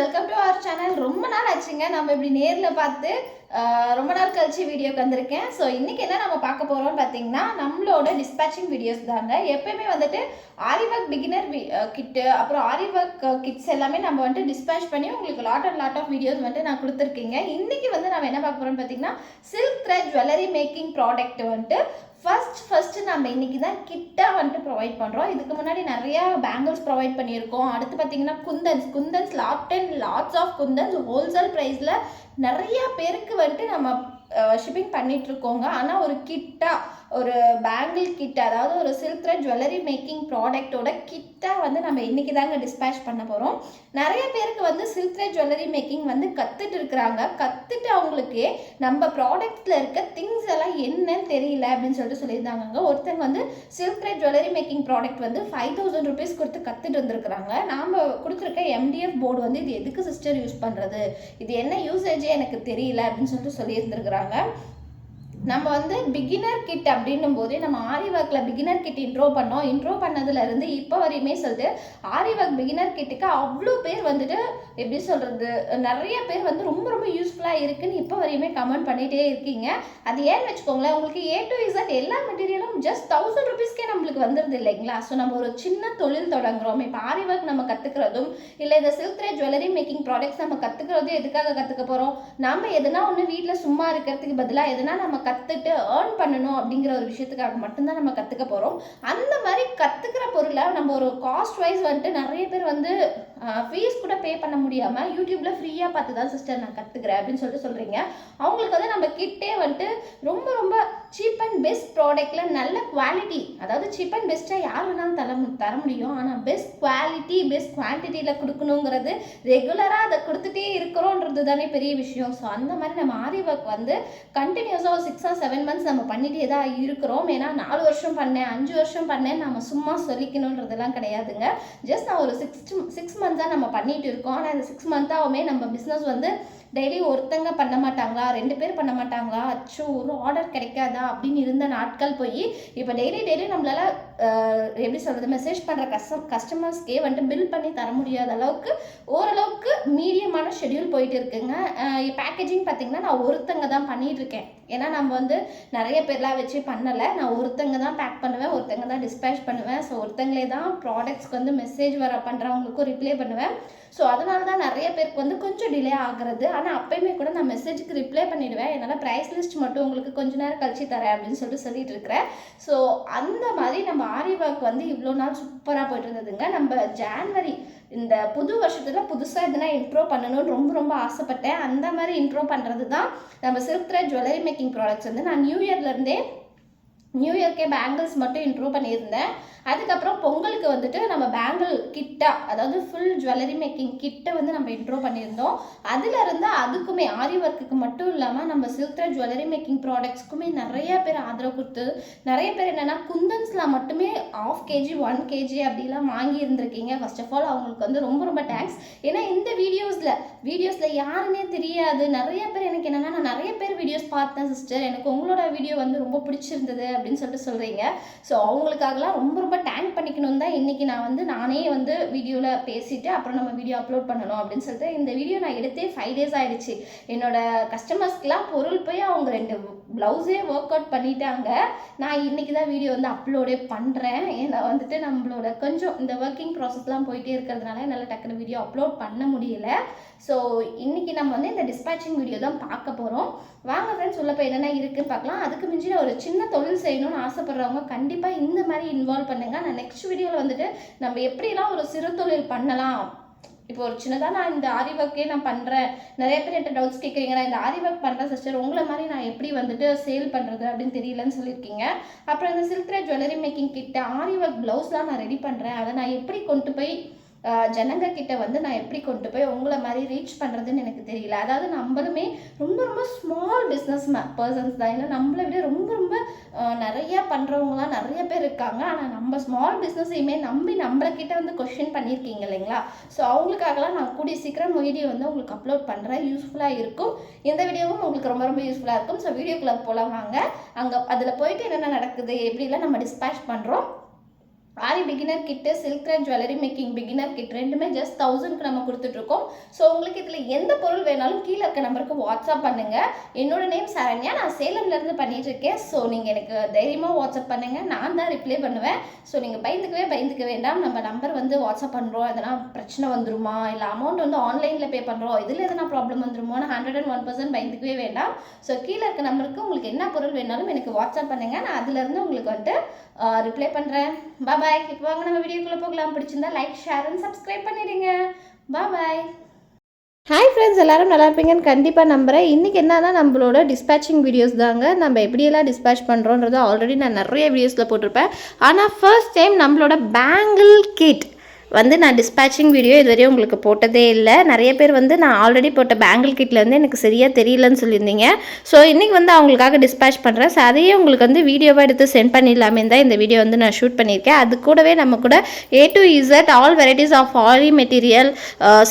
Welcome to our channel ரொம்ப நாள் ஆச்சுங்க. நம்ம இப்படி நேரில் பார்த்து ரொம்ப நாள் கழிச்சு வீடியோக்கு வந்திருக்கேன். ஸோ இன்றைக்கி என்ன நம்ம பார்க்க போகிறோம்னு பார்த்தீங்கன்னா நம்மளோட டிஸ்பேச்சிங் வீடியோஸ் தாங்க. எப்பயுமே வந்துட்டு ஆரி ஒர்க் பிகினர் கிட்டு அப்புறம் ஆரி ஒர்க் கிட்ஸ் எல்லாமே நம்ம வந்துட்டு டிஸ்பேச் பண்ணி உங்களுக்கு lot and lot of videos வந்துட்டு நான் கொடுத்துருக்கீங்க. இன்றைக்கி வந்து நம்ம என்ன பார்க்க போகிறோம்னு பார்த்தீங்கன்னா silk thread jewellery making product வந்துட்டு ஃபர்ஸ்ட் ஃபஸ்ட்டு நம்ம இன்னைக்கு தான் கிட்டாக வந்துட்டு ப்ரொவைட் பண்ணுறோம் இதுக்கு முன்னாடி நிறையா பேங்கிள்ஸ் ப்ரொவைட் பண்ணியிருக்கோம். அடுத்து பார்த்தீங்கன்னா kundans. Kundans lot and lots of kundans. Wholesale ப்ரைஸில் நிறையா பேருக்கு வந்துட்டு நம்ம ஷிப்பிங் பண்ணிகிட்ருக்கோங்க இருக்கோங்க. ஆனால் ஒரு கிட்டா ஒரு பேங்கிள் கிட் அதாவது ஒரு சில்க்ர ஜுவல்லரி மேக்கிங் ப்ராடக்ட்டோட கிட்டாக வந்து நம்ம இன்னைக்கு தாங்க டிஸ்பேச் பண்ண போகிறோம் நிறைய பேருக்கு வந்து சில்க்ர ஜுவல்லரி மேக்கிங் வந்து கற்றுட்டு இருக்கிறாங்க. கற்றுட்டு அவங்களுக்கு நம்ம ப்ராடக்ட்டில் இருக்க திங்ஸ் எல்லாம் என்னன்னு தெரியல அப்படின்னு சொல்லிட்டு சொல்லியிருந்தாங்க ஒருத்தங்க வந்து சில்க்ர ஜுவல்லரி மேக்கிங் ப்ராடக்ட் வந்து ஃபைவ் தௌசண்ட் ருபீஸ் கொடுத்து கற்றுட்டு வந்திருக்கிறாங்க. நாம் கொடுத்துருக்க எம்டிஎஃப் போர்டு வந்து இது எதுக்கு சிஸ்டர் யூஸ் பண்ணுறது இது என்ன யூசேஜே எனக்கு தெரியல அப்படின்னு சொல்லிட்டு சொல்லியிருந்திருக்கிறாங்க. நம்ம வந்து பிகினர் கிட் அப்படின்னும் போதே நம்ம ஆரி ஒர்க்கில் பிகினர் கிட் இன்ட்ரோ பண்ணோம். இன்ட்ரோ பண்ணதுலேருந்து இப்போ வரையுமே சொல்லிட்டு ஆரி ஒர்க் பிகினர் கிட்டுக்கு அவ்வளோ பேர் வந்துட்டு எப்படி சொல்கிறது நிறைய பேர் வந்து ரொம்ப ரொம்ப யூஸ்ஃபுல்லாக இருக்குன்னு இப்போ வரையுமே கமெண்ட் பண்ணிகிட்டே இருக்கீங்க. அது ஏன்னு வச்சுக்கோங்களேன் உங்களுக்கு ஏ டு இசட் எல்லா மெட்டீரியலும் ஜஸ்ட் தௌசண்ட் ருபீஸ்க்கே நம்மளுக்கு வந்துடுது இல்லைங்களா? ஸோ நம்ம ஒரு சின்ன தொழில் தொடங்குறோம். இப்போ ஆரி ஒர்க் நம்ம கற்றுக்கிறதும் இல்லை இந்த silk thread jewellery making products நம்ம கற்றுக்கிறதும் எதுக்காக கற்றுக்க போகிறோம் நம்ம எதனா ஒன்று வீட்டில் சும்மா இருக்கிறதுக்கு பதிலாக எதனா நம்ம கற்றுட்டு ஏர்ன் பண்ணணும் அப்படிங்கிற ஒரு விஷயத்துக்காக மட்டும்தான் நம்ம கற்றுக்க போகிறோம் அந்த மாதிரி கற்றுக்கிற பொருளை நம்ம ஒரு காஸ்ட் வைஸ் வந்துட்டு நிறைய பேர் வந்து ஃபீஸ் கூட பே பண்ண முடியாமல் யூடியூப்பில் ஃப்ரீயாக பார்த்து தான் சிஸ்டர் நான் கற்றுக்கிறேன் அப்படின்னு சொல்லிட்டு சொல்கிறீங்க அவங்களுக்கு வந்து நம்ம கிட்டே வந்துட்டு ரொம்ப ரொம்ப சீப் அண்ட் பெஸ்ட் ப்ராடக்டில் நல்ல குவாலிட்டி அதாவது சீப் அண்ட் பெஸ்ட்டாக யார் வேணாலும் தர மு- தர முடியும். ஆனால் பெஸ்ட் குவாலிட்டி பெஸ்ட் குவான்டிட்டியில் கொடுக்கணுங்கிறது ரெகுலராக அதை கொடுத்துட்டே இருக்கிறோன்றது தானே பெரிய விஷயம். ஸோ அந்த மாதிரி நம்ம ஆரி ஒர்க் வந்து கண்டினியூஸாக ஒரு சிக்ஸ் ஆர் செவன் மந்த்ஸ் நம்ம பண்ணிகிட்டே தான் இருக்கிறோம். ஏன்னா நாலு வருஷம் பண்ணேன் அஞ்சு வருஷம் பண்ணேன் நம்ம சும்மா சொல்லிக்கணுன்றதெல்லாம் கிடையாதுங்க. ஜஸ்ட் நான் ஒரு சிக்ஸ் சிக்ஸ் மந்த்ஸாக நம்ம பண்ணிகிட்டு இருக்கோம். ஆனால் இந்த சிக்ஸ் மந்த்தாகவுமே நம்ம பிஸ்னஸ் வந்து டெய்லி ஒருத்தங்க பண்ண மாட்டாங்களா? ரெண்டு பேர் பண்ண மாட்டாங்களா? அச்சோ ஒரு ஆர்டர் கிடைக்காதா? அப்படின்னு இருந்த நாட்கள் போய் இப்போ டெய்லி டெய்லி நம்மளால எப்படி சொல்கிறது மெசேஜ் பண்ணுற கஸ்டம் கஸ்டமர்ஸ்க்கே வந்துட்டு பில் பண்ணி தர முடியாத அளவுக்கு ஓரளவுக்கு மீடியமான ஷெட்யூல் போயிட்டு இருக்குங்க. பேக்கேஜிங் பார்த்தீங்கன்னா நான் ஒருத்தங்க தான் பண்ணிட்டு இருக்கேன். ஏன்னா நம்ம வந்து நிறைய பேர்லாம் வச்சு பண்ணலை. நான் ஒருத்தங்க தான் பேக் பண்ணுவேன் ஒருத்தங்க தான் டிஸ்பேச் பண்ணுவேன். ஸோ ஒருத்தங்களே தான் ப்ராடக்ட்ஸ்க்கு வந்து மெசேஜ் வர பண்ணுறவங்களுக்கும் ரிப்ளை பண்ணுவேன். ஸோ அதனால தான் நிறைய பேருக்கு வந்து கொஞ்சம் டிலே ஆகுறது. ஆனால் அப்பயுமே கூட நான் மெசேஜுக்கு ரிப்ளை பண்ணிடுவேன். என்னால் ப்ரைஸ் லிஸ்ட் மட்டும் உங்களுக்கு கொஞ்ச நேரம் கழிச்சு தரேன் அப்படின்னு சொல்லிட்டு சொல்லிட்டு இருக்கிறேன். ஸோ அந்த மாதிரி நம்ம ஆரி ஒர்க் வந்து இவ்வளோ நாள் சூப்பராக போயிட்டு இருந்ததுங்க. நம்ம ஜான்வரி இந்த புது வருஷத்தில் புதுசாக எதுனா இம்ப்ரூவ் பண்ணணும்னு ரொம்ப ரொம்ப ஆசைப்பட்டேன். அந்த மாதிரி இன்ட்ரோ பண்ணுறது தான் நம்ம silk thread jewellery making products வந்து நான் நியூ இயர்லேருந்தே நியூ இயர்க்கே பேங்கிள்ஸ் மட்டும் இன்ட்ரூவ் பண்ணியிருந்தேன். அதுக்கப்புறம் பொங்கலுக்கு வந்துட்டு நம்ம பேங்கிள் கிட்டா அதாவது ஃபுல் ஜுவல்லரி மேக்கிங் கிட்டை வந்து நம்ம இன்ட்ரூவ் பண்ணியிருந்தோம். அதில் இருந்து அதுக்குமே ஆரி ஒர்க்குக்கு மட்டும் இல்லாமல் நம்ம சில்க் ஜுவல்லரி மேக்கிங் ப்ராடக்ட்ஸ்க்குமே நிறைய பேர் ஆதரவு கொடுத்து நிறைய பேர் என்னென்னா குந்தன்ஸ்லாம் மட்டுமே ஆஃப் கேஜி ஒன் கேஜி அப்படிலாம் வாங்கி இருந்திருக்கீங்க ஃபர்ஸ்ட் ஆஃப் ஆல் அவங்களுக்கு வந்து ரொம்ப ரொம்ப தேங்க்ஸ் ஏன்னா இந்த வீடியோஸில் வீடியோஸில் யாருன்னே தெரியாது. நிறைய பேர் எனக்கு என்னென்னா நான் நிறைய பேர் வீடியோஸ் பார்த்தேன் சிஸ்டர் எனக்கு உங்களோட வீடியோ வந்து ரொம்ப பிடிச்சிருந்தது அப்படின்னு சொல்லிட்டு சொல்கிறீங்க ஸோ அவங்களுக்காகலாம் ரொம்ப ரொம்ப டேங்க் பண்ணிக்கணும் தான் இன்றைக்கி நான் வந்து நானே வந்து வீடியோவில் பேசிவிட்டு அப்புறம் நம்ம வீடியோ அப்லோட் பண்ணணும் அப்படின்னு சொல்லிட்டு இந்த வீடியோ நான் எடுத்தே ஃபைவ் டேஸ் ஆகிடுச்சு என்னோட கஸ்டமர்ஸ்க்குலாம் பொருள் போய் அவங்க ரெண்டு ப்ளவுஸே ஒர்க் அவுட் பண்ணிட்டாங்க. நான் இன்னைக்கு தான் வீடியோ வந்து அப்லோடே பண்ணுறேன் ஏன்னா வந்துட்டு நம்மளோட கொஞ்சம் இந்த ஒர்க்கிங் ப்ராசஸ்லாம் போயிட்டே இருக்கிறதுனால என்னால் டக்குனு வீடியோ அப்லோட் பண்ண முடியல. ஸோ இன்றைக்கி நம்ம வந்து இந்த டிஸ்பேச்சிங் வீடியோ தான் பார்க்க போகிறோம் வாங்க ஃப்ரெண்ட்ஸ் உள்ள போய் என்னென்ன இருக்குன்னு பார்க்கலாம். அதுக்கு மிஞ்சி நான் ஒரு சின்ன தொழில் செய்யணும்னு ஆசைப்படுறவங்க கண்டிப்பாக இந்த மாதிரி இன்வால்வ் பண்ணுங்க. நான் நெக்ஸ்ட் வீடியோவில் வந்துட்டு நம்ம எப்படிலாம் ஒரு சிறு தொழில் பண்ணலாம்? இப்போ ஒரு சின்னதாக நான் இந்த ஆரி ஒர்க்கே நான் பண்ணுறேன் நிறைய பேர் என்கிட்ட டவுட்ஸ் கேட்குறீங்க நான் இந்த ஆரி ஒர்க் பண்ணுறேன் சிஸ்டர் உங்களை மாதிரி நான் எப்படி வந்துட்டு சேல் பண்ணுறது அப்படின்னு தெரியலன்னு சொல்லியிருக்கீங்க. அப்புறம் இந்த சில்க்ரே ஜுவல்லரி மேக்கிங் கிட்ட ஆரி ஒர்க் ப்ளவுஸ்லாம் நான் ரெடி பண்ணுறேன் அதை நான் எப்படி கொண்டு போய் ஜனங்க கிட்ட வந்து நான் எப்படி கொண்டு போய் உங்களை மாதிரி ரீச் பண்ணுறதுன்னு எனக்கு தெரியல. அதாவது நம்மளுமே ரொம்ப ரொம்ப ஸ்மால் பிஸ்னஸ் பர்சன்ஸ் தான். இல்லை நம்மளை விட ரொம்ப ரொம்ப நிறையா நிறைய பண்ணுறவங்களாம் நிறைய பேர் இருக்காங்க. ஆனால் நம்ம ஸ்மால் பிஸ்னஸையுமே நம்பி நம்மளக்கிட்ட வந்து கொஷின் பண்ணியிருக்கீங்க இல்லைங்களா? ஸோ அவங்களுக்காகலாம் நான் கூடிய சீக்கிரம் வீடியோ வந்து உங்களுக்கு அப்லோட் பண்ணுறேன் யூஸ்ஃபுல்லாக இருக்கும். இந்த வீடியோவும் உங்களுக்கு ரொம்ப ரொம்ப யூஸ்ஃபுல்லாக இருக்கும். ஸோ வீடியோக்குள்ளே போகலாம் வாங்க. அங்கே அதில் போயிட்டு என்னென்ன நடக்குது எப்படிலாம் நம்ம டிஸ்பேச் பண்ணுறோம் aari beginner kit silk and jewellery making beginner kit ரெண்டுமே ஜஸ்ட் தௌசண்ட்க்கு நம்ம கொடுத்துட்ருக்கோம் ஸோ உங்களுக்கு இதில் எந்த பொருள் வேணாலும் கீழே இருக்க நம்பருக்கு வாட்ஸ்அப் பண்ணுங்கள் என்னோட நேம் சரண்யா. நான் சேலம்லேருந்து பண்ணிகிட்ருக்கேன் ஸோ நீங்கள் எனக்கு தைரியமாக வாட்ஸ்அப் பண்ணுங்கள் நான் தான் ரிப்ளை பண்ணுவேன். ஸோ நீங்கள் பயந்துக்கவே பயந்துக்க வேண்டாம். நம்ம நம்பர் வந்து வாட்ஸ்அப் பண்ணுறோம் எதனா பிரச்சனை வந்துருமா? இல்லை அமௌண்ட் வந்து ஆன்லைனில் பே பண்ணுறோம் இதில் எதனா ப்ராப்ளம் வந்துருமோன்னு ஹண்ட்ரட் அண்ட் ஒன் பர்சன்ட் பயந்துக்கவே வேண்டாம். ஸோ கீழே இருக்க நம்பருக்கு உங்களுக்கு என்ன பொருள் வேணாலும் எனக்கு வாட்ஸ்அப் பண்ணுங்கள் நான் அதுலேருந்து உங்களுக்கு வந்துட்டு ரிப்ளை பண்ணுறேன் பாய் இப்போ வாங்க நம்ம வீடியோக்குள்ளே போகலாம். பிடிச்சிருந்தா லைக் ஷேர் அண்ட் சப்ஸ்கிரைப் பண்ணிடுங்க. பாய் ஹாய் ஃப்ரெண்ட்ஸ் எல்லோரும் நல்லா இருப்பீங்கன்னு கண்டிப்பாக நம்புகிறேன் இன்றைக்கி என்னன்னா நம்மளோட டிஸ்பேச்சிங் வீடியோஸ் தாங்க. நம்ம எப்படியெல்லாம் டிஸ்பேச் பண்ணுறோன்றது ஆல்ரெடி நான் நிறைய வீடியோஸில் போட்டிருப்பேன். ஆனால் ஃபர்ஸ்ட் டைம் நம்மளோட பேங்கிள் கிட் வந்து நான் டிஸ்பேச்சிங் வீடியோ இதுவரையும் உங்களுக்கு போட்டதே இல்லை. நிறைய பேர் வந்து நான் ஆல்ரெடி போட்ட பேங்கிள் கிட்டில் வந்து எனக்கு சரியாக தெரியலன்னு சொல்லியிருந்தீங்க. ஸோ இன்றைக்கி வந்து அவங்களுக்காக டிஸ்பேச் பண்ணுறேன் ஸோ அதையே உங்களுக்கு வந்து வீடியோவாக எடுத்து சென்ட் பண்ணிடலாமே தான் இந்த வீடியோ வந்து நான் ஷூட் பண்ணியிருக்கேன். அது கூடவே நம்ம கூட A to Z all varieties of aari material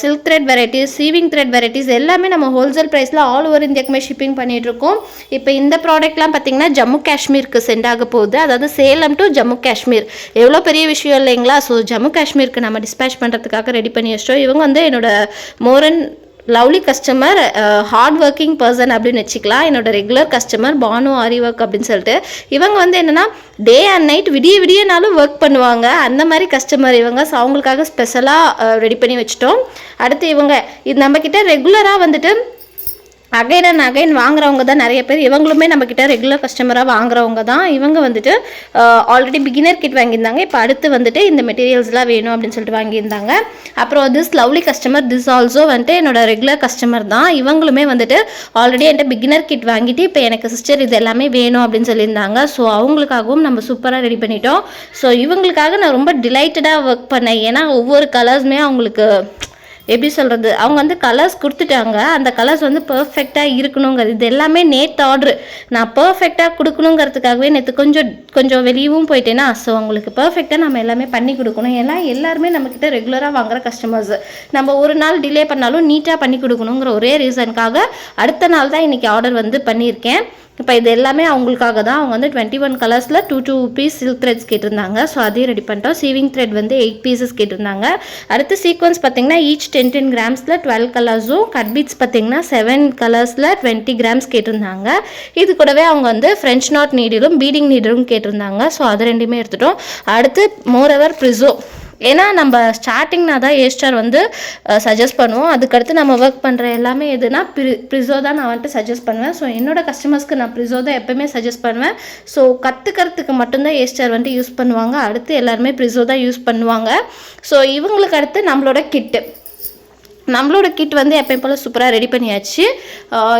silk thread varieties sewing thread varieties எல்லாமே நம்ம ஹோல்சேல் ப்ரைஸில் ஆல் ஓவர் இந்தியாக்குமே ஷிப்பிங் பண்ணிகிட்ருக்கோம் இப்போ இந்த ப்ராடக்ட்லாம் பார்த்திங்கன்னா ஜம்மு காஷ்மீருக்கு சென்ட் ஆக போகுது. அதாவது சேலம் டு ஜம்மு காஷ்மீர். எவ்வளோ பெரிய விஷயம் இல்லைங்களா? ஸோ ஜம்மு காஷ்மீருக்கு நம்ம டிஸ்பேச் பண்ணுறதுக்காக ரெடி பண்ணி வச்சிட்டோம். இவங்க வந்து என்னோட moron lovely customer hard working person அப்படின்னு வச்சுக்கலாம். என்னோட regular customer Banu aari work அப்படின்னு சொல்லிட்டு. இவங்க வந்து என்னென்னா டே அண்ட் நைட் விடிய விடியனாலும் ஒர்க் பண்ணுவாங்க. அந்த மாதிரி கஸ்டமர் இவங்க. ஸோ அவங்களுக்காக ஸ்பெஷலாக ரெடி பண்ணி வச்சுட்டோம். அடுத்து இவங்க இது நம்மக்கிட்ட ரெகுலராக வந்துட்டு அகைன் அண்ட் அகைன் வாங்குறவங்க தான் நிறைய பேர். இவங்களுமே நம்மக்கிட்ட ரெகுலர் கஸ்டமராக வாங்குறவங்க தான். இவங்க வந்துட்டு ஆல்ரெடி பிகினர் கிட் வாங்கியிருந்தாங்க. இப்போ அடுத்து வந்துட்டு இந்த மெட்டீரியல்ஸ்லாம் வேணும் அப்படின்னு சொல்லிட்டு வாங்கியிருந்தாங்க. அப்புறம் this lovely customer this also வந்துட்டு என்னோட ரெகுலர் கஸ்டமர் தான். இவங்களுமே வந்துட்டு ஆல்ரெடி என்கிட்ட பிகினர் கிட் வாங்கிட்டு இப்போ எனக்கு சிஸ்டர் இது எல்லாமே வேணும் அப்படின்னு சொல்லியிருந்தாங்க. ஸோ அவங்களுக்காகவும் நம்ம சூப்பராக ரெடி பண்ணிட்டோம். ஸோ இவங்களுக்காக நான் ரொம்ப டிலைட்டடாக ஒர்க் பண்ணேன். ஏன்னா ஒவ்வொரு கலர்ஸுமே அவங்களுக்கு எப்படி சொல்கிறது அவங்க வந்து கலர்ஸ் கொடுத்துட்டாங்க. அந்த கலர்ஸ் வந்து பர்ஃபெக்டாக இருக்கணுங்கிறது. இது எல்லாமே நேற்று ஆர்டர் நான் பர்ஃபெக்டாக கொடுக்கணுங்கிறதுக்காகவே நேற்று கொஞ்சம் கொஞ்சம் வெளியவும் போயிட்டேன்னா ஸோ அவங்களுக்கு பர்ஃபெக்டாக நம்ம எல்லாமே பண்ணி கொடுக்கணும். ஏன்னா எல்லாருமே நம்மக்கிட்ட ரெகுலராக வாங்குற கஸ்டமர்ஸ் நம்ம ஒரு நாள் டிலே பண்ணாலும் நீட்டாக பண்ணி கொடுக்கணுங்கிற ஒரே ரீசனுக்காக அடுத்த நாள் தான் இன்றைக்கி ஆர்டர் வந்து பண்ணியிருக்கேன். இப்போ இது எல்லாமே அவங்களுக்காக தான் அவங்க வந்து டுவெண்ட்டி ஒன் கலர்ஸில் two two piece silk threads கேட்டிருந்தாங்க. ஸோ அதையும் ரெடி பண்ணிட்டோம். சீவிங் த்ரெட் வந்து எயிட் பீசஸ் கேட்டிருந்தாங்க. அடுத்து சீக்வன்ஸ் பார்த்தீங்கன்னா ஈச் டென் டென் கிராம்ஸில் டுவெல் கலர்ஸும் கட் பீட்ஸ் பார்த்தீங்கன்னா செவன் கலர்ஸில் டுவெண்ட்டி கிராம்ஸ் கேட்டிருந்தாங்க. இது கூடவே அவங்க வந்து ஃப்ரெஞ்ச் நாட் நீடிலும் பீடிங் நீடிலும் கேட்டிருந்தாங்க. ஸோ அது ரெண்டுமே எடுத்துட்டோம். அடுத்து மோர் அவர் ப்ரிசோ ஏன்னா நம்ம ஸ்டார்டிங்னா தான் ஏ ஸ்டார் வந்து சஜஸ்ட் பண்ணுவோம். அதுக்கடுத்து நம்ம ஒர்க் பண்ணுற எல்லாமே எதுனா ப்ரி ப்ரிசோ தான் நான் வந்துட்டு சஜஸ்ட் பண்ணுவேன். ஸோ என்னோட கஸ்டமர்ஸ்க்கு நான் ப்ரிசோ தான் எப்போவுமே சஜஸ்ட் பண்ணுவேன். ஸோ கற்றுக்கிறதுக்கு மட்டும்தான் ஏ ஸ்டார் வந்துட்டு யூஸ் பண்ணுவாங்க. அடுத்து எல்லாருமே ப்ரிசோ தான் யூஸ் பண்ணுவாங்க. ஸோ இவங்களுக்கு அடுத்து நம்மளோட கிட்டு நம்மளோட கிட் வந்து எப்பயும் போல் சூப்பராக ரெடி பண்ணியாச்சு.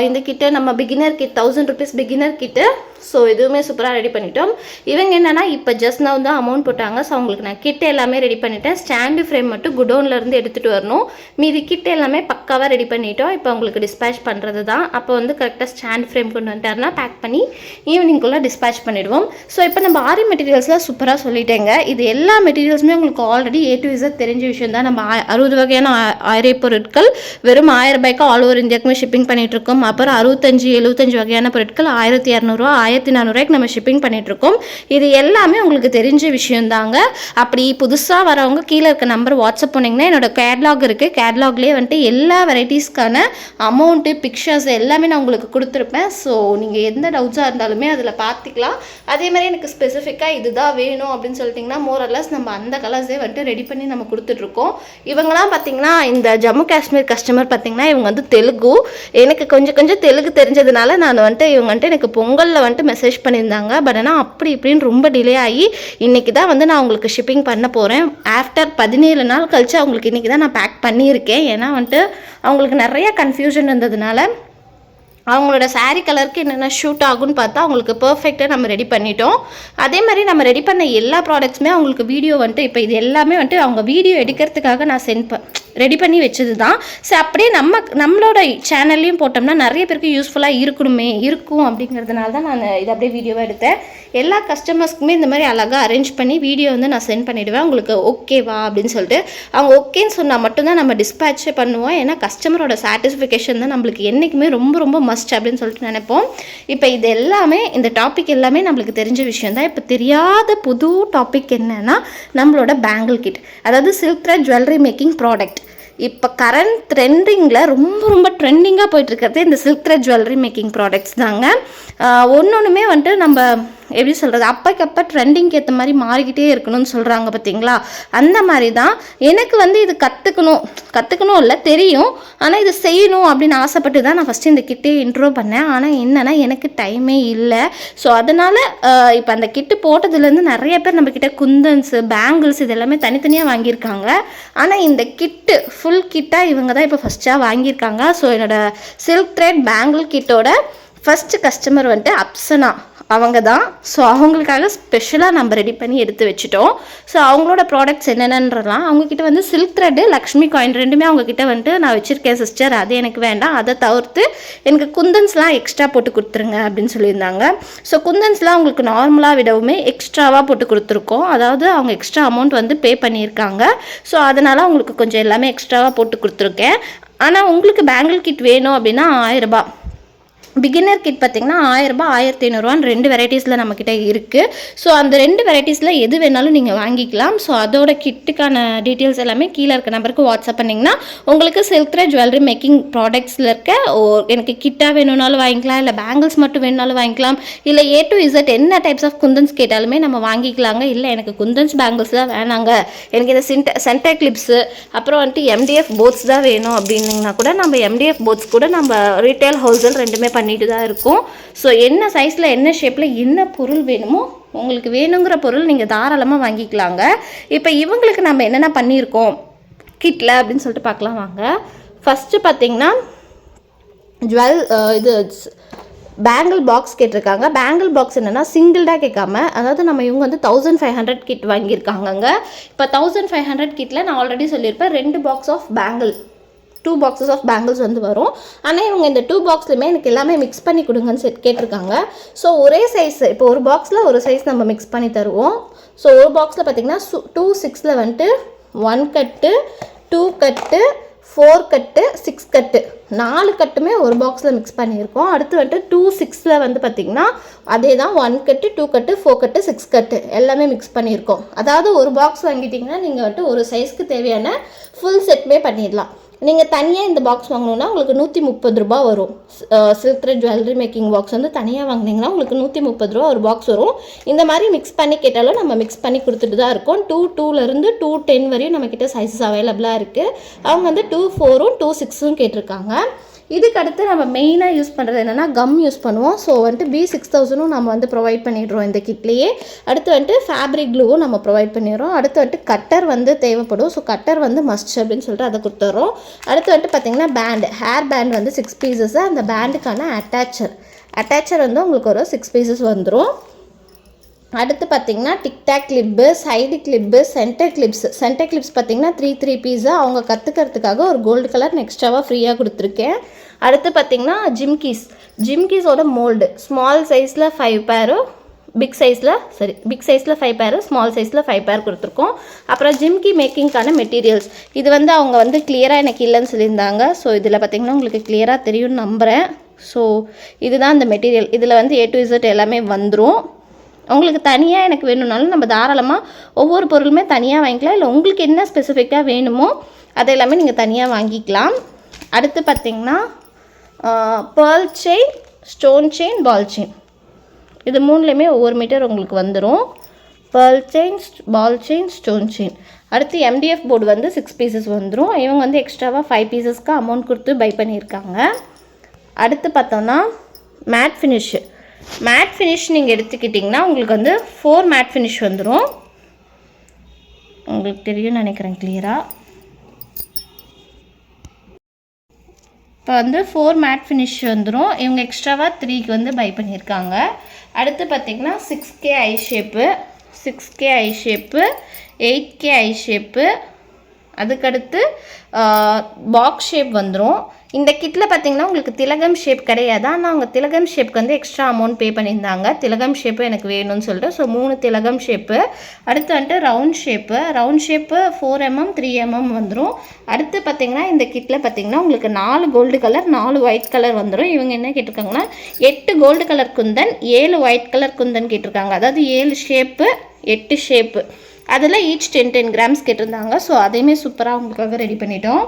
இந்த கிட்டை நம்ம beginner kit thousand rupees beginner kit so இதுவுமே சூப்பராக ரெடி பண்ணிட்டோம். இவங்க என்னென்னா இப்போ ஜஸ்ட் நான் தான் அமௌண்ட் போட்டாங்க. ஸோ அவங்களுக்கு நான் கிட் எல்லாமே ரெடி பண்ணிட்டேன். ஸ்டாண்டு ஃப்ரேம் மட்டும் குடோன்லேருந்து எடுத்துகிட்டு வரணும். மீதி கிட் எல்லாமே பக்காவாக ரெடி பண்ணிட்டோம். இப்போ அவங்களுக்கு டிஸ்பேச் பண்ணுறது தான். அப்போ வந்து கரெக்டாக ஸ்டாண்ட் ஃப்ரேம் கொண்டு வந்துட்டாருன்னா பேக் பண்ணி ஈவினிங்குள்ளே டிஸ்பேச் பண்ணிடுவோம். ஸோ இப்போ நம்ம ஆரி மெட்டீரியல்ஸ்லாம் சூப்பராக சொல்லிட்டேங்க. இது எல்லா மெட்டீரியல்ஸுமே உங்களுக்கு ஆல்ரெடி ஏ டு இசட் தெரிஞ்ச விஷயம் தான். நம்ம ஆ- அறுபது வகையான ஆ- பொருட்கள் வெறும் ஆயிரம் ரூபாய்க்கு ஆல் ஓவர் இந்தியாவுக்குமே ஷிப்பிங் பண்ணிட்டு இருக்கோம். அப்புறம் அறுபத்தஞ்சு எழுபத்தஞ்சு வகையான பொருட்கள் ஆயிரத்தி இரநூறுவா ஆயிரத்தி நானூறுவாய்க்கு நம்ம ஷிப்பிங் பண்ணிட்டுருக்கோம். இது எல்லாமே உங்களுக்கு தெரிஞ்ச விஷயம் தாங்க அப்படி புதுசாக வரவங்க கீழே இருக்க நம்பர் வாட்ஸ்அப் போனீங்கன்னா என்னோட கேட்லாக் இருக்குது கேட்லாக்லேயே வந்துட்டு எல்லா வெரைட்டிஸ்க்கான அமௌண்ட்டு பிக்சர்ஸ் எல்லாமே நான் உங்களுக்கு கொடுத்துருப்பேன். ஸோ நீங்கள் எந்த டவுட்ஸாக இருந்தாலுமே அதில் பார்த்துக்கலாம் அதே மாதிரி எனக்கு ஸ்பெசிஃபிக்காக இதுதான் வேணும் அப்படின்னு சொல்லிட்டிங்கன்னா மோரல்லஸ் நம்ம அந்த கலர்ஸே வந்துட்டு ரெடி பண்ணி நம்ம கொடுத்துட்ருக்கோம் இவங்களாம் பார்த்தீங்கன்னா இந்த ஜம்மு காஷ்மீர் கஸ்டமர் பார்த்தீங்கன்னா இவங்க வந்து தெலுங்கு. எனக்கு கொஞ்சம் கொஞ்சம் தெலுங்கு தெரிஞ்சதுனால நான் வந்துட்டு இவங்க வந்துட்டு எனக்கு பொங்கலில் வந்துட்டு மெசேஜ் பண்ணியிருந்தாங்க. பட் ஆனால் அப்படி இப்படின்னு ரொம்ப டிலே ஆகி இன்றைக்கி தான் வந்து நான் உங்களுக்கு ஷிப்பிங் பண்ண போகிறேன் ஆஃப்டர் பதினேழு நாள் கழிச்சு அவங்களுக்கு இன்றைக்கி தான் நான் பேக் பண்ணியிருக்கேன். ஏன்னா வந்துட்டு அவங்களுக்கு நிறைய கன்ஃபியூஷன் இருந்ததுனால அவங்களோட சாரீ கலருக்கு என்னென்ன ஷூட் ஆகும்னு பார்த்தா அவங்களுக்கு பர்ஃபெக்டாக நம்ம ரெடி பண்ணிட்டோம். அதே மாதிரி நம்ம ரெடி பண்ண எல்லா ப்ராடக்ட்ஸுமே அவங்களுக்கு வீடியோ வந்துட்டு இப்போ இது எல்லாமே வந்துட்டு அவங்க வீடியோ எடுக்கிறதுக்காக நான் சென்ட் ப ரெடி பண்ணி வச்சது தான் ஸோ அப்படியே நம்ம நம்மளோட சேனல்லையும் போட்டோம்னா நிறைய பேருக்கு யூஸ்ஃபுல்லாக இருக்கணுமே இருக்கும் அப்படிங்கிறதுனால தான் நான் இதை அப்படியே வீடியோவாக எடுத்தேன். எல்லா கஸ்டமர்ஸ்க்குமே இந்த மாதிரி அழகாக அரேஞ்ச் பண்ணி வீடியோ வந்து நான் சென்ட் பண்ணிவிடுவேன் உங்களுக்கு ஓகேவா அப்படின்னு சொல்லிட்டு. அவங்க ஓகேன்னு சொன்னால் மட்டும்தான் நம்ம டிஸ்பேட்சே பண்ணுவோம். ஏன்னா கஸ்டமரோட சாட்டிஸ்ஃபிகேஷன் தான் நம்மளுக்கு என்றைக்குமே ரொம்ப ரொம்ப மஸ்ட் அப்படின்னு சொல்லிட்டு நினைப்போம். இப்போ இது எல்லாமே இந்த டாபிக் எல்லாமே நம்மளுக்கு தெரிஞ்ச விஷயம் தான் இப்போ தெரியாத புது டாபிக் என்னன்னா நம்மளோட பேங்கிள் கிட் அதாவது silk thread jewellery making product இப்போ கரண்ட் ட்ரெண்டிங்கில் ரொம்ப ரொம்ப ட்ரெண்டிங்காக போயிட்டுருக்கிறது இந்த silk thread jewellery making products தாங்க. ஒன்று ஒன்றுமே வந்துட்டு நம்ம எப்படி சொல்கிறது அப்பக்கப்போ ட்ரெண்டிங்க்கு ஏற்ற மாதிரி மாறிக்கிட்டே இருக்கணும்னு சொல்கிறாங்க பார்த்தீங்களா அந்த மாதிரி தான் எனக்கு வந்து இது கற்றுக்கணும் கற்றுக்கணும் இல்லை தெரியும். ஆனால் இது செய்யணும் அப்படின்னு ஆசைப்பட்டு தான் நான் ஃபஸ்ட்டு இந்த கிட்டே இன்ட்ரோ பண்ணேன். ஆனால் என்னென்னா எனக்கு டைமே இல்லை. ஸோ அதனால் இப்போ அந்த கிட்டு போட்டதுலேருந்து நிறைய பேர் நம்மக்கிட்ட குந்தன்ஸு பேங்கிள்ஸ் இது எல்லாமே தனித்தனியாக வாங்கியிருக்காங்க. ஆனால் இந்த கிட்டு ஃபுல் கிட்டாக இவங்க தான் இப்போ ஃபஸ்ட்டாக வாங்கியிருக்காங்க. ஸோ என்னோடய சில்க் த்ரெட் பேங்கிள் கிட்டோட ஃபஸ்ட்டு கஸ்டமர் வந்துட்டு அப்சனா. அவங்க தான் ஸோ அவங்களுக்காக ஸ்பெஷலாக நம்ம ரெடி பண்ணி எடுத்து வச்சுட்டோம். ஸோ அவங்களோட ப்ராடக்ட்ஸ் என்னென்னலாம் அவங்கக்கிட்ட வந்து சில்க் த்ரெட்டு லக்ஷ்மி காயின் ரெண்டுமே அவங்கக்கிட்ட வந்துட்டு நான் வச்சுருக்கேன் சிஸ்டர் அது எனக்கு வேண்டாம். அதை தவிர்த்து எனக்கு குந்தன்ஸ்லாம் எக்ஸ்ட்ரா போட்டு கொடுத்துருங்க அப்படின்னு சொல்லியிருந்தாங்க. ஸோ குந்தன்ஸ்லாம் அவங்களுக்கு நார்மலாக விடவுமே எக்ஸ்ட்ராவாக போட்டு கொடுத்துருக்கோம். அதாவது அவங்க எக்ஸ்ட்ரா அமௌண்ட் வந்து பே பண்ணியிருக்காங்க. ஸோ அதனால் அவங்களுக்கு கொஞ்சம் எல்லாமே எக்ஸ்ட்ராவாக போட்டு கொடுத்துருக்கேன். ஆனால் உங்களுக்கு பேங்கிள் கிட் வேணும் அப்படின்னா ஆயிரரூபா பிகினர் கிட் பார்த்தீங்கன்னா ஆயிரரூபா ஆயிரத்தி ஐநூறுரூவான்னு ரெண்டு வெரைட்டிஸில் நம்மக்கிட்ட இருக்குது ஸோ அந்த ரெண்டு வெரைட்டிஸில் எது வேணாலும் நீங்கள் வாங்கிக்கலாம். ஸோ அதோட கிட்டுக்கான டீட்டெயில்ஸ் எல்லாமே கீழே இருக்க நம்பருக்கு வாட்ஸ்அப் பண்ணிங்கன்னா உங்களுக்கு சில்க் த்ரெட் ஜுவல்லரி மேக்கிங் ப்ராடக்ட்ஸில் இருக்க ஓ எனக்கு கிட்டாக வேணும்னாலும் வாங்கிக்கலாம் இல்லை பேங்கிள்ஸ் மட்டும் வேணும்னாலும் வாங்கிக்கலாம் இல்லை ஏ டு இசட் என்ன டைப்ஸ் ஆஃப் குந்தன்ஸ் கேட்டாலுமே நம்ம வாங்கிக்கலாங்க. இல்லை எனக்கு குந்தன்ஸ் பேங்கிள்ஸ் தான் வேணாங்க. எனக்கு இந்த சின்ட சென்டர் கிளிப்ஸு அப்புறம் வந்துட்டு எம்டிஎஃப் போட்ஸ் தான் வேணும் அப்படின்னிங்கன்னா கூட நம்ம எம்டிஎஃப் போட்ஸ் கூட நம்ம ரீட்டைல் ஹோல்சேல் ரெண்டுமே பண்ணிட்டு தான் இருக்கோம். ஸோ என்ன சைஸில் என்ன ஷேப்பில் என்ன பொருள் வேணுமோ உங்களுக்கு வேணுங்கிற பொருள் நீங்கள் தாராளமாக வாங்கிக்கலாங்க. இப்போ இவங்களுக்கு நம்ம என்னென்ன பண்ணியிருக்கோம்? கிட்டில் அப்படின்னு சொல்லிட்டு பார்க்கலாம் வாங்க. ஃபஸ்ட்டு பார்த்தீங்கன்னா ஜுவல் இது பேங்கிள் பாக்ஸ் கேட்டிருக்காங்க. பேங்கிள் பாக்ஸ் என்னென்னா சிங்கிள்டாக கேட்காம அதாவது நம்ம இவங்க வந்து தௌசண்ட் ஃபைவ் ஹண்ட்ரட் கிட் வாங்கியிருக்காங்கங்க. இப்போ தௌசண்ட் ஃபைவ் ஹண்ட்ரட் கிட்டில் நான் ஆல்ரெடி சொல்லியிருப்பேன் ரெண்டு box of bangle two boxes of bangles வந்து வரும். ஆனால் இவங்க இந்த டூ பாக்ஸ்லையுமே எனக்கு எல்லாமே மிக்ஸ் பண்ணி கொடுங்கன்னு செட் கேட்டிருக்காங்க. ஸோ ஒரே சைஸ் இப்போ ஒரு பாக்ஸில் ஒரு சைஸ் நம்ம மிக்ஸ் பண்ணி தருவோம். ஸோ ஒரு பாக்ஸில் பார்த்தீங்கன்னா டூ சிக்ஸில் வந்துட்டு one cut two cut four cut six cut நாலு கட்டுமே ஒரு பாக்ஸில் மிக்ஸ் பண்ணியிருக்கோம். அடுத்து வந்துட்டு டூ சிக்ஸில் வந்து பார்த்திங்கன்னா அதே தான் one cut two cut four cut six cut எல்லாமே மிக்ஸ் பண்ணியிருக்கோம். அதாவது ஒரு பாக்ஸ் வாங்கிட்டிங்கன்னா நீங்கள் வந்துட்டு ஒரு சைஸ்க்கு தேவையான ஃபுல் செட்டுமே பண்ணிடலாம். நீங்கள் தனியாக இந்த பாக்ஸ் வாங்கணுன்னா உங்களுக்கு நூற்றி முப்பது ரூபா வரும் silk thread jewellery making box வந்து தனியாக வாங்கினீங்கன்னா உங்களுக்கு நூற்றி முப்பது ரூபா ஒரு பாக்ஸ் வரும். இந்த மாதிரி மிக்ஸ் பண்ணி கேட்டாலும் நம்ம மிக்ஸ் பண்ணி கொடுத்துட்டு தான் இருக்கோம். டூ டூலேருந்து டூ டென் வரையும் நம்மக்கிட்ட சைஸஸ் அவைலபிளாக இருக்குது அவங்க வந்து டூ ஃபோரும் டூ சிக்ஸும் கேட்டிருக்காங்க. இதுக்கு அடுத்து நம்ம மெயினாக யூஸ் பண்ணுறது என்னென்னா கம் யூஸ் பண்ணுவோம். ஸோ வந்துட்டு பி சிக்ஸ் தௌசண்டும் நம்ம வந்து ப்ரொவைட் பண்ணிடுறோம் இந்த கிட்லேயே அடுத்து வந்துட்டு ஃபேப்ரிக் க்ளூவும் நம்ம ப்ரொவைட் பண்ணிடுறோம். அடுத்து வந்துட்டு கட்டர் வந்து தேவைப்படும். ஸோ கட்டர் வந்து மஸ்ட் அப்படின்னு சொல்லிட்டு அதை கொடுத்துட்றோம். அடுத்து வந்துட்டு பார்த்திங்கன்னா பேண்ட் ஹேர் பேண்ட் வந்து சிக்ஸ் பீசஸ் அந்த பேண்டுக்கான அட்டாச்சர் அட்டாச்சர் வந்து உங்களுக்கு ஒரு சிக்ஸ் பீசஸ் வந்துடும் அடுத்து பார்த்தீங்கன்னா TikTok clip side clip centre clips centre clips பார்த்தீங்கன்னா த்ரீ த்ரீ பீஸா அவங்க கற்றுக்கிறதுக்காக ஒரு கோல்டு கலர் எக்ஸ்ட்ராவாக ஃப்ரீயாக கொடுத்துருக்கேன். அடுத்து பார்த்தீங்கன்னா ஜிம்கீஸ் ஜிம்கீஸோட மோல்டு ஸ்மால் சைஸில் ஃபைவ் பேரும் பிக் சைஸில் சரி பிக் சைஸில் ஃபைவ் பேர் ஸ்மால் சைஸில் ஃபைவ் பேர் கொடுத்துருக்கோம். அப்புறம் ஜிம்கி மேக்கிங்க்கான மெட்டீரியல்ஸ் இது வந்து அவங்க வந்து கிளியராக எனக்கு இல்லைன்னு சொல்லியிருந்தாங்க. ஸோ இதில் பார்த்தீங்கன்னா உங்களுக்கு கிளியராக தெரியும்னு நம்புகிறேன் ஸோ இதுதான் அந்த மெட்டீரியல் இதில் வந்து ஏ டு இசட் எல்லாமே வந்துடும் உங்களுக்கு தனியாக எனக்கு வேணும்னாலும் நம்ம தாராளமாக ஒவ்வொரு பொருளுமே தனியாக வாங்கிக்கலாம். இல்லை உங்களுக்கு என்ன ஸ்பெசிஃபிக்காக வேணுமோ அதை எல்லாமே நீங்கள் தனியாக வாங்கிக்கலாம். அடுத்து பார்த்தீங்கன்னா pearl chain stone chain ball chain இது மூணுலேயுமே ஒவ்வொரு மீட்டர் உங்களுக்கு வந்துடும் pearl chain ball chain stone chain அடுத்து எம்டிஎஃப் போர்டு வந்து சிக்ஸ் பீசஸ் வந்துடும் இவங்க வந்து எக்ஸ்ட்ராவாக ஃபைவ் பீசஸ்க்கு அமௌண்ட் கொடுத்து பை பண்ணியிருக்காங்க. அடுத்து பார்த்தோன்னா மேட் ஃபினிஷு மேட் ஃபினிஷ் நீங்கள் எடுத்துக்கிட்டிங்கன்னா உங்களுக்கு வந்து ஃபோர் மேட் ஃபினிஷ் வந்துடும் உங்களுக்கு தெரியும்னு நினைக்கிறேன் கிளியராக இப்போ வந்து ஃபோர் மேட் ஃபினிஷ் வந்துடும் இவங்க எக்ஸ்ட்ராவாக த்ரீக்கு வந்து பை பண்ணியிருக்காங்க. அடுத்து பார்த்திங்கன்னா six K I shape six K I shape eight K I shape அதுக்கடுத்து பாக்ஸ் ஷேப் வந்துடும் இந்த கிட்டில் பார்த்தீங்கன்னா உங்களுக்கு திலகம் ஷேப் கிடையாது. ஆனால் அவங்க திலகம் ஷேப்க்கு வந்து எக்ஸ்ட்ரா அமௌண்ட் பே பண்ணியிருந்தாங்க. திலகம் ஷேப்பு எனக்கு வேணும்னு சொல்லிட்டு ஸோ மூணு திலகம் ஷேப்பு அடுத்து வந்துட்டு round shape round shape four mm three mm வந்துடும் அடுத்து பார்த்தீங்கன்னா இந்த கிட்டில் பார்த்தீங்கன்னா உங்களுக்கு நாலு கோல்டு கலர் நாலு ஒயிட் கலர் வந்துடும் இவங்க என்ன கேட்டிருக்காங்கன்னா எட்டு கோல்டு கலர் குந்தன் ஏழு ஒயிட் கலர் குந்தன் கேட்டிருக்காங்க. அதாவது ஏழு ஷேப்பு எட்டு ஷேப்பு அதில் ஈச் டென் டென் கிராம்ஸ் கேட்டிருந்தாங்க. ஸோ அதையுமே சூப்பராக உங்களுக்காக ரெடி பண்ணிட்டோம்.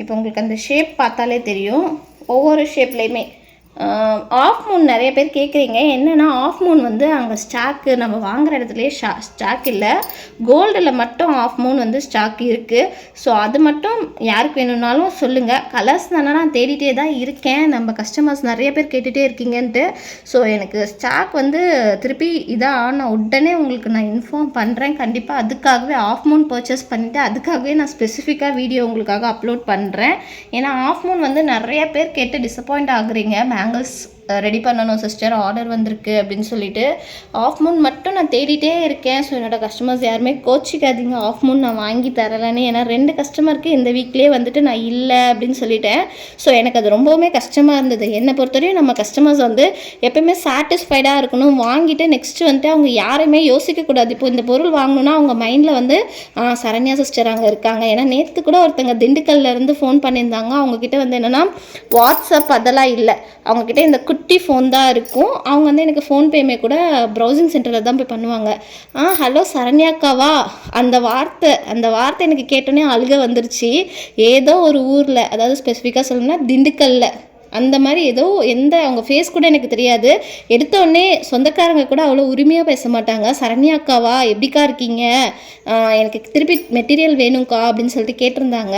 இப்போ உங்களுக்கு அந்த ஷேப் பார்த்தாலே தெரியும். ஒவ்வொரு ஷேப்லேயுமே ஆஃப் மூன் நிறைய பேர் கேட்குறீங்க என்னென்னா ஆஃப் மூன் வந்து அங்கே ஸ்டாக்கு நம்ம வாங்குகிற இடத்துலையே ஷா ஸ்டாக் இல்லை. கோல்டில் மட்டும் ஆஃப் மூன் வந்து ஸ்டாக் இருக்குது ஸோ அது மட்டும் யாருக்கு வேணும்னாலும் சொல்லுங்கள் கலர்ஸ் தானே நான் தேடிட்டே தான் இருக்கேன். நம்ம கஸ்டமர்ஸ் நிறைய பேர் கேட்டுகிட்டே இருக்கீங்கன்ட்டு. ஸோ எனக்கு ஸ்டாக் வந்து திருப்பி இதாக நான் உடனே உங்களுக்கு நான் இன்ஃபார்ம் பண்ணுறேன் கண்டிப்பாக அதுக்காகவே ஆஃப் மூன் பர்ச்சேஸ் பண்ணிவிட்டு அதுக்காகவே நான் ஸ்பெசிஃபிக்காக வீடியோ உங்களுக்காக அப்லோட் பண்ணுறேன் ஏன்னா ஆஃப் மூன் வந்து நிறைய பேர் கேட்டு டிசப்பாயிண்ட் ஆகுறீங்க. பேங்கிள்ஸ் ரெடி பண்ணணும் சிஸ்டர் ஆர்டர் வந்திருக்கு அப்படின்னு சொல்லிட்டு ஆஃப் மூன் மட்டும் நான் தேடிட்டே இருக்கேன். ஸோ என்னோட கஸ்டமர்ஸ் யாருமே கோச்சிக்காதீங்க. ஆஃப் மூன் நான் வாங்கி தரலன்னு. ஏன்னா ரெண்டு கஸ்டமருக்கு இந்த வீக்லேயே வந்துட்டு நான் இல்லை அப்படின்னு சொல்லிட்டேன். ஸோ எனக்கு அது ரொம்பவுமே கஷ்டமாக இருந்தது. என்னை பொறுத்தவரையும் நம்ம கஸ்டமர்ஸ் வந்து எப்பயுமே சாட்டிஸ்ஃபைடாக இருக்கணும். வாங்கிட்டு நெக்ஸ்ட்டு வந்துட்டு அவங்க யாருமே யோசிக்கக்கூடாது இப்போ இந்த பொருள் வாங்கணும்னா அவங்க மைண்டில் வந்து சரண்யா சிஸ்டர் அங்கே இருக்காங்க. ஏன்னா நேற்று கூட ஒருத்தங்க திண்டுக்கல்லேருந்து ஃபோன் பண்ணியிருந்தாங்க. அவங்கக்கிட்ட வந்து என்னென்னா வாட்ஸ்அப் அதெல்லாம் இல்லை. அவங்கக்கிட்ட இந்த குட் குட்டி ஃபோன் தான் இருக்கும். அவங்க வந்து எனக்கு ஃபோன்பேமே கூட ப்ரௌசிங் சென்டரில் தான் போய் பண்ணுவாங்க. ஆ ஹலோ சரண்யாக்காவா? அந்த வார்த்தை அந்த வார்த்தை எனக்கு கேட்டோன்னே அழுக வந்துருச்சு. ஏதோ ஒரு ஊரில் அதாவது ஸ்பெசிஃபிக்காக சொல்லணும்னா திண்டுக்கல்ல அந்த மாதிரி ஏதோ எந்த அவங்க ஃபேஸ் கூட எனக்கு தெரியாது. எடுத்தோடனே சொந்தக்காரங்க கூட அவ்வளோ உரிமையாக பேச மாட்டாங்க. சரண்யா அக்காவா எப்படிக்கா இருக்கீங்க? எனக்கு திருப்பி மெட்டீரியல் வேணும்க்கா அப்படின்னு சொல்லிட்டு கேட்டிருந்தாங்க.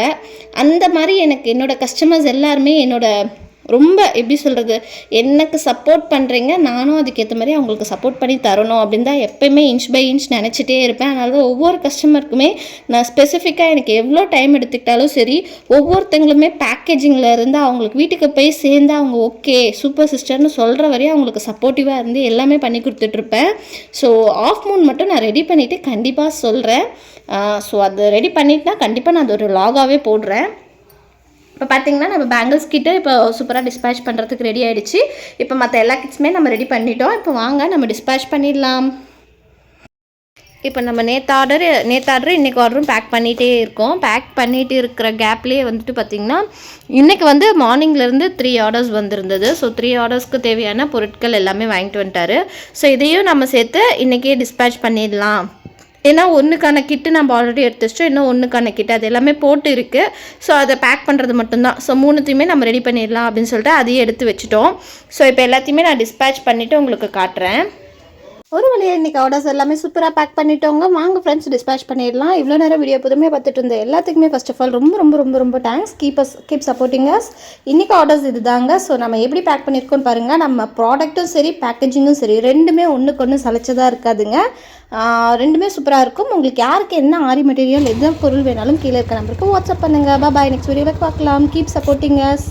அந்த மாதிரி எனக்கு என்னோடய கஸ்டமர்ஸ் எல்லாருமே என்னோடய ரொம்ப எப்படி சொல்கிறது எனக்கு சப்போர்ட் பண்ணுறீங்க நானும் அதுக்கேற்ற மாதிரி அவங்களுக்கு சப்போர்ட் பண்ணி தரணும் அப்படின்னு தான் எப்பயுமே இன்ச் பை இன்ச் நினச்சிட்டே இருப்பேன். அதனால தான் ஒவ்வொரு கஸ்டமருக்குமே நான் ஸ்பெசிஃபிக்காக எனக்கு எவ்வளோ டைம் எடுத்துக்கிட்டாலும் சரி ஒவ்வொருத்தங்களுமே பேக்கேஜிங்கில் இருந்து அவங்களுக்கு வீட்டுக்கு போய் சேர்ந்து அவங்க ஓகே சூப்பர் சிஸ்டர்னு சொல்கிற வரையும் அவங்களுக்கு சப்போர்ட்டிவாக இருந்து எல்லாமே பண்ணி கொடுத்துட்ருப்பேன் ஸோ ஆஃப் மூன் மட்டும் நான் ரெடி பண்ணிவிட்டு கண்டிப்பாக சொல்கிறேன் ஸோ அது ரெடி பண்ணிட்டுனா கண்டிப்பாக நான் அது ஒரு லாகாகவே போடுறேன். இப்போ பார்த்தீங்கன்னா நம்ம பேங்கிள்ஸ் கிட்ட இப்போ சூப்பராக டிஸ்பேச் பண்ணுறதுக்கு ரெடி ஆகிடுச்சு இப்போ மற்ற எல்லா கிட்ஸுமே நம்ம ரெடி பண்ணிட்டோம். இப்போ வாங்க நம்ம டிஸ்பேச் பண்ணிடலாம். இப்போ நம்ம நேற்று ஆர்டர் நேற்று ஆர்டர் இன்றைக்கி ஆர்டரும் பேக் பண்ணிகிட்டே இருக்கோம். பேக் பண்ணிட்டு இருக்கிற கேப்லேயே வந்துட்டு பார்த்திங்கன்னா இன்றைக்கி வந்து மார்னிங்லேருந்து த்ரீ ஆர்டர்ஸ் வந்திருந்தது. ஸோ த்ரீ ஆர்டர்ஸ்க்கு தேவையான பொருட்கள் எல்லாமே வாங்கிட்டு வந்துட்டாரு. ஸோ இதையும் நம்ம சேர்த்து இன்றைக்கே டிஸ்பேச் பண்ணிடலாம். ஏன்னா ஒன்றுக்கான கிட்டு நம்ம ஆல்ரெடி எடுத்து வச்சிட்டோம் இன்னும் ஒன்றுக்கான கிட்டு அது எல்லாமே போட்டு இருக்குது ஸோ அதை பேக் பண்ணுறது மட்டும்தான். ஸோ மூணுத்தையுமே நம்ம ரெடி பண்ணிடலாம் அப்படின்னு சொல்லிட்டு அதையும் எடுத்து வச்சுட்டோம். ஸோ இப்போ எல்லாத்தையுமே நான் டிஸ்பேச் பண்ணிவிட்டு உங்களுக்கு காட்டுறேன். ஒரு வழியாக இன்றைக்கி ஆர்டர்ஸ் எல்லாமே சூப்பராக பேக் பண்ணிட்டோங்க. வாங்க ஃப்ரெண்ட்ஸ் டிஸ்பேச் பண்ணிடலாம். இவ்வளோ நேரம் வீடியோ புதுமையாக பார்த்துட்டு இருந்தேன் எல்லாத்துக்குமே ஃபர்ஸ்ட் ஆஃப் ஆல் ரொம்ப ரொம்ப ரொம்ப ரொம்ப thanks keep us keep supporting us இன்றைக்கி ஆர்டர்ஸ் இதுதாங்க. ஸோ நம்ம எப்படி பேக் பண்ணியிருக்கோம்னு பாருங்கள் நம்ம ப்ராடக்ட்டும் சரி பேக்கேஜிங்கும் சரி ரெண்டுமே ஒன்றுக்கு ஒன்று சலைச்சதாக இருக்காதுங்க. ரெண்டுமே சூப்பராக இருக்கும். உங்களுக்கு யாருக்கு என்ன ஆரி மெட்டீரியல் எந்த பொருள் வேணாலும் கீழே இருக்க நம்பருக்கு வாட்ஸ்அப் பண்ணுங்கள் பாய் நெக்ஸ்ட் வீடியோவில் பார்க்கலாம். Keep supporting as